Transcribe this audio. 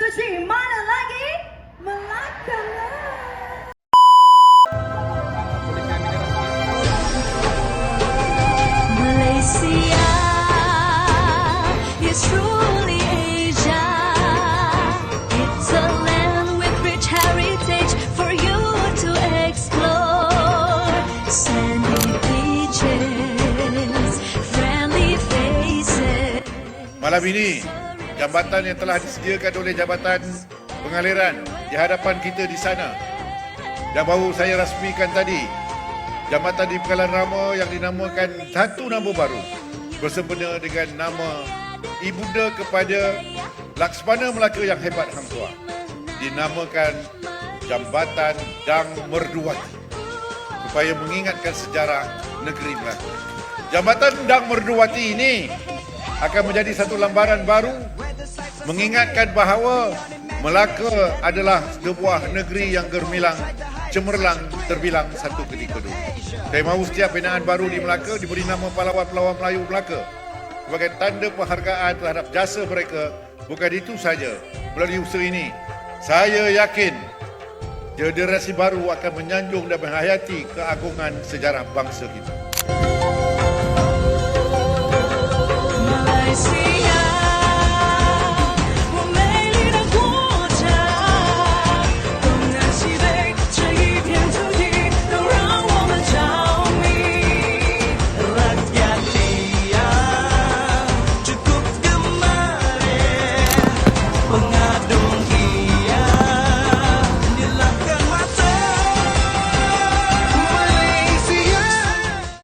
Tuci, mana lagi? Melaka. Malaysia is truly Asia. It's a land with rich heritage for you to explore. Sandy beaches, friendly faces. Malam ini, jambatan yang telah disediakan oleh Jabatan Pengaliran di hadapan kita di sana. Dan baru saya rasmikan tadi Jambatan di Pekalan Rama yang dinamakan satu nama baru bersempena dengan nama Ibunda kepada Laksmana Melaka yang hebat Hang Tuah. Dinamakan Jambatan Dang Merduwati supaya mengingatkan sejarah negeri Melaka. Jambatan Dang Merduwati ini akan menjadi satu lambaran baru mengingatkan bahawa Melaka adalah sebuah negeri yang germilang, cemerlang, terbilang satu ketika dulu. Saya mahu setiap binaan baru di Melaka diberi nama pahlawan-pahlawan Melayu Melaka sebagai tanda penghargaan terhadap jasa mereka. Bukan itu saja, melalui usaha ini, saya yakin generasi baru akan menyanjung dan menghayati keagungan sejarah bangsa kita.